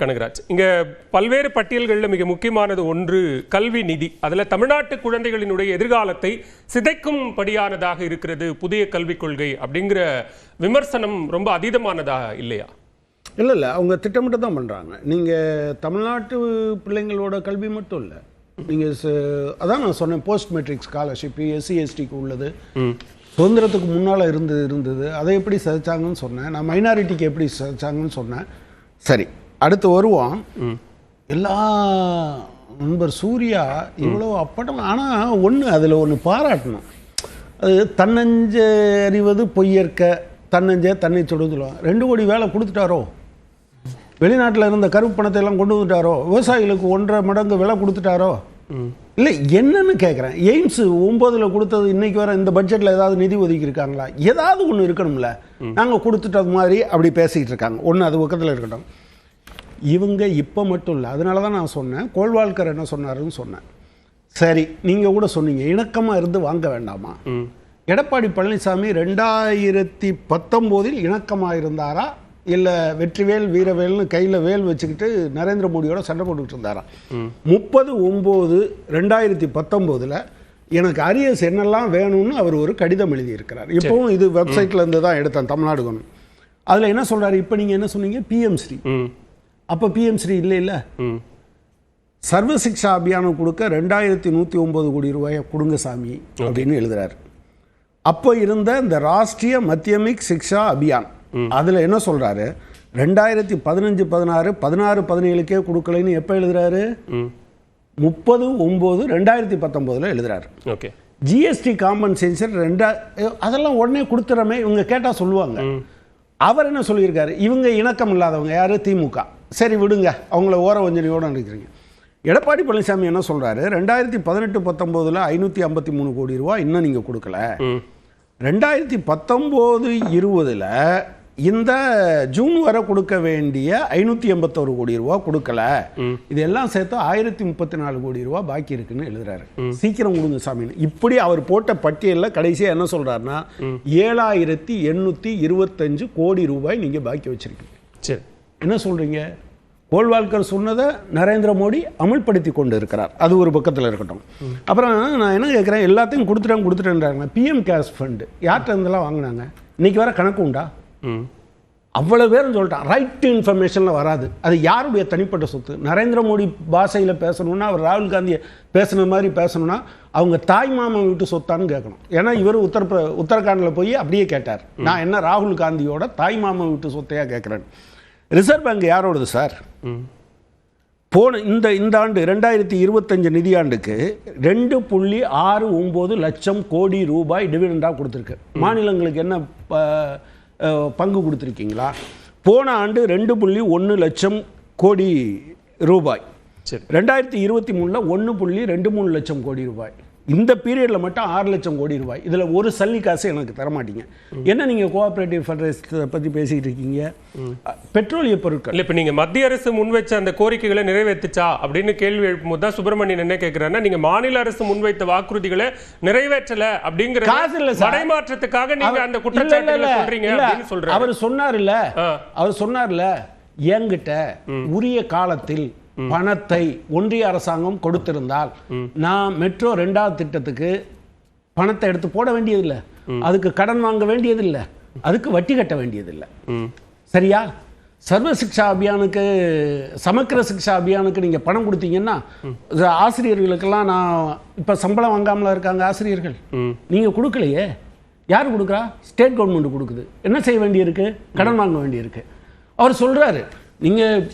கனகராஜ். இங்க பல்வேறு பட்டியல்களில் மிக முக்கியமானது ஒன்று கல்வி நிதி. அதுல தமிழ்நாட்டு குழந்தைகளினுடைய எதிர்காலத்தை சிதைக்கும்படியானதாக இருக்கிறது புதிய கல்விக் கொள்கை அப்படிங்கிற விமர்சனம் ரொம்ப அதீதமானதா இல்லையா? இல்லை இல்லை. அவங்க திட்டமிட்டு தான் பண்ணுறாங்க நீங்கள் தமிழ்நாட்டு பிள்ளைங்களோட கல்வி மட்டும் இல்லை. நீங்கள் அதான் நான் சொன்னேன் போஸ்ட் மெட்ரிக் ஸ்காலர்ஷிப் எஸ்சி எஸ்டிக்கு உள்ளது. சுதந்திரத்துக்கு முன்னால் இருந்து இருந்தது. அதை எப்படி சிதைச்சாங்கன்னு சொன்னேன். நான் மைனாரிட்டிக்கு எப்படி சிதைச்சாங்கன்னு சொன்னேன். சரி. அடுத்து வருவோம் எல்லா நண்பர் சூர்யா இவ்வளோ அப்படம் ஆனால் ஒன்று அதில் ஒன்று பாராட்டணும். அது தன்னஞ்ச அறிவது பொய்யற்க தன்னஞ்சே தன்னை சுடுதலும் ரெண்டு கோடி வேலை கொடுத்துட்டாரோ? வெளிநாட்டில் இருந்த கருப்பு பணத்தை எல்லாம் கொண்டு வந்துட்டாரோ? விவசாயிகளுக்கு ஒன்றரை மடங்கு விலை கொடுத்துட்டாரோ? இல்லை என்னன்னு கேட்குறேன் எய்ம்ஸ் ஒம்போதில் கொடுத்தது இன்னைக்கு வர இந்த பட்ஜெட்டில் ஏதாவது நிதி ஒதுக்கி இருக்காங்களா? ஏதாவது ஒன்று இருக்கணும்ல. நாங்கள் கொடுத்துட்டது மாதிரி அப்படி பேசிக்கிட்டு இருக்காங்க. ஒன்று அது பக்கத்தில் இருக்கட்டும். இவங்க இப்போ மட்டும் இல்லை அதனால தான் நான் சொன்னேன். கோல்வால்கர் என்ன சொன்னாருன்னு சொன்னேன். சரி நீங்கள் கூட சொன்னீங்க. இணக்கமாக இருந்து வாங்க வேண்டாமா? எடப்பாடி பழனிசாமி ரெண்டாயிரத்தி பத்தொம்போதில் இணக்கமாக இருந்தாரா? இல்லை வெற்றிவேல் வீரவேல்னு கையில் வேல் வச்சுக்கிட்டு நரேந்திர மோடியோட சண்டை போட்டுக்கிட்டு இருந்தாரா? முப்பது ஒம்பது ரெண்டாயிரத்தி பத்தொம்போதில் எனக்கு அரியஸ் என்னெல்லாம் வேணும்னு அவர் ஒரு கடிதம் எழுதியிருக்கிறார். இப்போவும் இது வெப்சைட்ல இருந்து தான் எடுத்தேன் தமிழ்நாடு கவர்மெண்ட் அதில் என்ன சொல்றாரு? இப்போ நீங்கள் என்ன சொன்னீங்க? பிஎம் ஸ்ரீ. ம். அப்போ பிஎம் ஸ்ரீ இல்லை இல்லை ம். சர்வ சிக்ஷா அபியானம் கொடுக்க ரெண்டாயிரத்தி நூற்றி ஒம்பது கோடி ரூபாயை கொடுங்க சாமி அப்படின்னு எழுதுறாரு. அப்போ இருந்த இந்த ராஷ்டிரிய மத்தியமிக் சிக்ஷா அபியான் அதில் என்ன சொல்றாரு? ரெண்டாயிரத்தி பதினஞ்சு பதினாறு பதினாறு பதினேழுக்கே கொடுக்கலைன்னு எப்போ எழுதுறாரு? முப்பது ஒம்பது ரெண்டாயிரத்தி பத்தொம்போதில் எழுதுறாரு. ஓகே. ஜிஎஸ்டி காம்பன்சேஷன் ரெண்டா அதெல்லாம் உடனே கொடுத்துறமே இவங்க கேட்டால் சொல்லுவாங்க. அவர் என்ன சொல்லியிருக்காரு? இவங்க இணக்கம் இல்லாதவங்க யாரு? திமுக. சரி விடுங்க. அவங்கள ஓர வஞ்சனையோடு நினைக்கிறீங்க. எடப்பாடி பழனிசாமி என்ன சொல்றாரு? ரெண்டாயிரத்தி பதினெட்டு பத்தொம்போதில் ஐநூற்றி ஐம்பத்தி மூணு கோடி ரூபா இன்னும் நீங்கள் கொடுக்கல. ரெண்டாயிரத்தி பத்தொம்போது இருபதில் இந்த ஜூன் வரை கொடுக்க வேண்டிய ஐநூற்றி எண்பத்தோரு கோடி ரூபா கொடுக்கல. இதெல்லாம் சேர்த்து ஆயிரத்தி முப்பத்தி நாலு கோடி ரூபா பாக்கி இருக்குன்னு எழுதுறாரு. சீக்கிரம் கொடுங்க சாமின்னு இப்படி அவர் போட்ட பட்டியலில் கடைசியாக என்ன சொல்றாருன்னா ஏழாயிரத்தி எண்ணூற்றி இருபத்தஞ்சு கோடி ரூபாய் நீங்கள் பாக்கி வச்சிருக்கீங்க. சரி என்ன சொல்றீங்க? கோல்வால்கர் சொன்னதை நரேந்திர மோடி அமல்படுத்தி கொண்டு இருக்கிறார் அது ஒரு பக்கத்தில் இருக்கட்டும். அப்புறம் நான் என்ன கேட்குறேன் எல்லாத்தையும் கொடுத்துட்டேன் கொடுத்துட்டேன்றாங்க. பிஎம் கேர்ஸ் ஃபண்டு யார்கிட்ட இருந்தெல்லாம் வாங்கினாங்க? இன்னைக்கு வர கணக்கு உண்டா? அவ்வளோ பேரும் சொல்லிட்டான். ரைட் இன்ஃபர்மேஷனில் வராது. அது யாருடைய தனிப்பட்ட சொத்து? நரேந்திர மோடி பாஷையில் பேசணும்னா அவர் ராகுல் காந்தியை பேசுன மாதிரி பேசணும்னா அவங்க தாய் மாமன் வீட்டு சொத்தான்னு கேட்கணும். ஏன்னா இவர் உத்தரப்பிர உத்தரகாண்டில் போய் அப்படியே கேட்டார். நான் என்ன ராகுல் காந்தியோட தாய் மாமன் வீட்டு சொத்தையாக கேட்குறேன் ரிசர்வ் பேங்க் யாரோடது சார் ம் போன இந்த இந்த ஆண்டு ரெண்டாயிரத்தி இருபத்தஞ்சு நிதியாண்டுக்கு ரெண்டு புள்ளி ஆறு ஒம்பது லட்சம் கோடி ரூபாய் டிவிடெண்டாக கொடுத்துருக்கு. மாநிலங்களுக்கு என்ன பங்கு கொடுத்துருக்கீங்களா? போன ஆண்டு ரெண்டு புள்ளி ஒன்று லட்சம் கோடி ரூபாய். சரி. ரெண்டாயிரத்தி இருபத்தி மூணில் ஒன்று புள்ளி ரெண்டு மூணு லட்சம் கோடி ரூபாய். இந்த பீரியடில் மட்டும் ஆறு லட்சம் கோடி ரூபாய். இதில் ஒரு சல்லி காசு எனக்கு தரமாட்டீங்க. என்ன நீங்கள் கோஆப்ரேட்டிவ் ஃபெடரேஷனை பற்றி பேசிக்கிட்டு இருக்கீங்க? பெட்ரோலிய பொருட்கள். இல்ல இப்ப நீங்க மத்திய அரசு முன்வைச்ச அந்த கோரிக்கைகளை நிறைவேற்றுச்சா அப்படின்னு கேள்வி எழுப்பும்போது தான் சுப்பிரமணியன் என்ன கேட்கிறாருன்னா நீங்க மாநில அரசு முன்வைத்த வாக்குறுதிகளை நிறைவேற்றல அப்படிங்கிற காசு இல்ல. மடைமாற்றத்துக்காக நீங்க அவர்- அந்த குற்றச்சாட்டுகளை இல்ல. அப்படின்னு சொல்றாரு. அவர் சொன்னார்ல. அவர் சொன்னார்ல என்கிட்ட உரிய காலத்தில் பணத்தை ஒன்றிய அரசாங்கம் கொடுத்திருந்தால் நான் மெட்ரோ ரெண்டாவது திட்டத்துக்கு பணத்தை எடுத்து போட வேண்டியதில்லை. அதுக்கு கடன் வாங்க வேண்டியதில்லை. அதுக்கு வட்டி கட்ட வேண்டியதில்லை. சரியா? சர்வ சிக்ஷா அபியானுக்கு சமக்கிர சிக்ஷா அபியானுக்கு நீங்கள் பணம் கொடுத்தீங்கன்னா ஆசிரியர்களுக்கெல்லாம் நான் இப்போ சம்பளம் வாங்காமல இருக்காங்க ஆசிரியர்கள். நீங்க நீங்கள் கொடுக்கலையே. யார் கொடுக்குறா? ஸ்டேட் கவர்மெண்ட் கொடுக்குது. என்ன செய்ய வேண்டியிருக்கு? கடன் வாங்க வேண்டியிருக்கு. அவர் சொல்றாரு நீங்கள்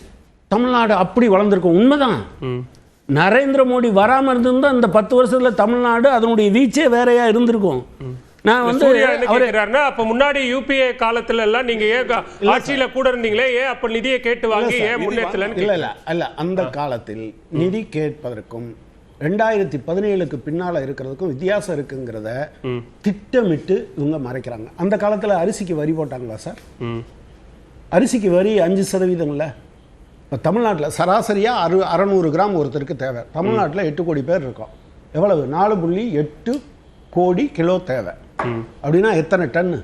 தமிழ்நாடு அப்படி வளர்ந்துருக்கோம். உண்மைதான். ம். நரேந்திர மோடி வராமல் இருந்திருந்தா இந்த பத்து வருஷத்துல தமிழ்நாடு அதனுடைய வீச்சே வேறையா இருந்திருக்கும். நான் வந்து கேட்கிறாருன்னா அப்ப முன்னாடி யூபிஏ காலத்துல எல்லாம் நீங்க ஏன் க- ஆட்சியில கூட இருந்தீங்களே? ஏன் அப்ப நிதியை கேட்டு வாங்கி ஏன் முன்னேற்றலன்னு இல்ல இல்ல அல்ல அந்த காலத்தில் நிதி கேட்பதற்கும் ரெண்டாயிரத்தி பதினேழுக்கு பின்னால இருக்கிறதுக்கும் வித்தியாசம் இருக்குங்கிறத திட்டமிட்டு இவங்க மறைக்கிறாங்க. அந்த காலத்துல அரிசிக்கு வரி போட்டாங்களா சார்? அரிசிக்கு வரி அஞ்சு சதவீதம்ல இப்போ தமிழ்நாட்டில் சராசரியாக அறு அறநூறு கிராம் ஒருத்தருக்கு தேவை. தமிழ்நாட்டில் எட்டு கோடி பேர் இருக்கோம். எவ்வளவு? நாலு புள்ளி எட்டு கோடி கிலோ தேவை. அப்படின்னா எத்தனை டன்னு?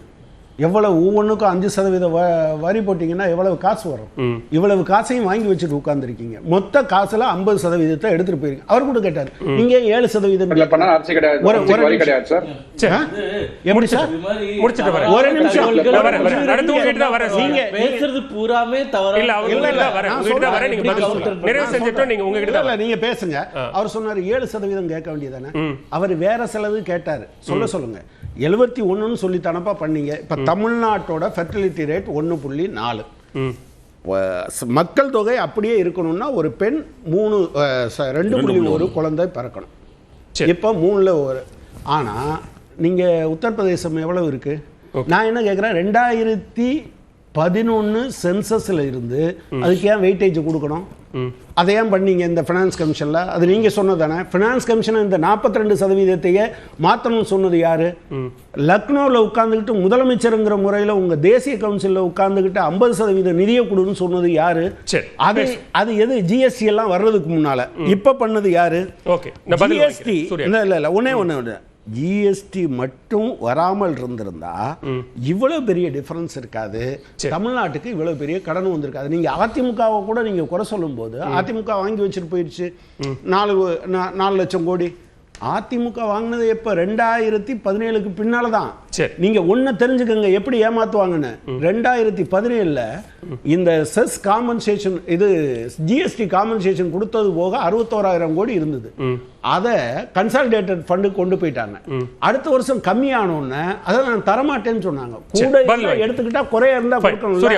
எவ்வளவு ஒவ்வொன்றுக்கும் அஞ்சு சதவீத வ- வரி போட்டீங்கன்னா எவ்வளவு காசு வரும். இவ்வளவு காசையும் வாங்கி வச்சுட்டு உட்கார்ந்துருக்கீங்க. மொத்த காசுல ஐம்பது சதவீதத்தை எடுத்துட்டு போயிருக்கீங்க அவர் கூட கேட்டார். நீங்க ஏழு சதவீதம்? எப்படி சார்? இது மாதிரி முடிச்சிட்டு வரேன். ஒரு நிமிஷம். நீங்க- பேசுறது பூராமே தவறா இல்ல. நீங்க பேசுங்க. அவர் சொன்னாரு ஏழு சதவீதம் கேட்க வேண்டியதானே அவர் வேற சிலது கேட்டாரு. சொல்ல சொல்லுங்க. எழுபத்தி ஒண்ணுன்னு சொல்லி தானப்பா பண்ணீங்க. இப்ப தமிழ்நாட்டோட ஃபெர்டிலிட்டி ரேட் ஒண்ணு புள்ளி நாலு. மக்கள் தொகை அப்படியே இருக்கணும்னா ஒரு பெண் மூணு ரெண்டு புள்ளி ஒரு குழந்தை பிறக்கணும். இப்போ மூணுல ஒரு. ஆனா நீங்க உத்தரப்பிரதேசம் எவ்வளவு இருக்கு? நான் என்ன கேட்குறேன் ரெண்டாயிரத்தி பதினொன்று சென்சஸில் இருந்து அதுக்கு ஏன் வெயிட்டேஜ் கொடுக்கணும்? அதை ஏன் பண்ணீங்க இந்த ஃபினான்ஸ் கமிஷனில் அது நீங்கள் சொன்னதானே ஃபினான்ஸ் கமிஷன் இந்த 42% ரெண்டு சதவீதத்தையே மாற்றணும்னு சொன்னது யாரு? லக்னோவில் உட்கார்ந்துக்கிட்டு முதலமைச்சருங்கிற முறையில் உங்கள் தேசிய கவுன்சிலில் உட்கார்ந்துக்கிட்டு ஐம்பது சதவீத நிதியை கொடுன்னு சொன்னது யாரு? சரி. அது அது எது ஜிஎஸ்டி எல்லாம் வர்றதுக்கு முன்னால. இப்ப பண்ணது யாரு? ஓகே ஜிஎஸ்டி இல்ல இல்ல இல்ல ஒண்ணு. ஜிஎஸ்டி மட்டும் வராமல் இருந்திருந்தா இவ்வளவு பெரிய டிஃபரன்ஸ் இருக்காது. தமிழ்நாட்டுக்கு இவ்வளவு பெரிய கடன் வந்திருக்காது. நீங்க அதிமுகவை கூட நீங்க குறை சொல்லும் போது அதிமுக வாங்கி வச்சுட்டு போயிடுச்சு. நாலு நாலு லட்சம் கோடி. அதிமுக வாங்கினது எப்ப? ரெண்டாயிரத்தி பதினேழுக்கு பின்னால தான். சரி. நீங்க ஒண்ணு தெரிஞ்சுக்கங்க எப்படி ஏமாத்துவாங்கன்னு. ரெண்டாயிரத்தி பதினேழுல இந்த செஸ் காம்பன்சேஷன் இது ஜிஎஸ்டி காம்பன்சேஷன் கொடுத்தது போக அறுபத்தோராயிரம் கோடி இருந்தது. அதை கன்சாலிடேட்டட் ஃபண்டு கொண்டு போயிட்டாங்க. அடுத்த வருஷம் கம்மியான உடனே அதை நான் தரமாட்டேன்னு சொன்னாங்க. கூட. எடுத்துக்கிட்டா குறைய இருந்தா சூர்யா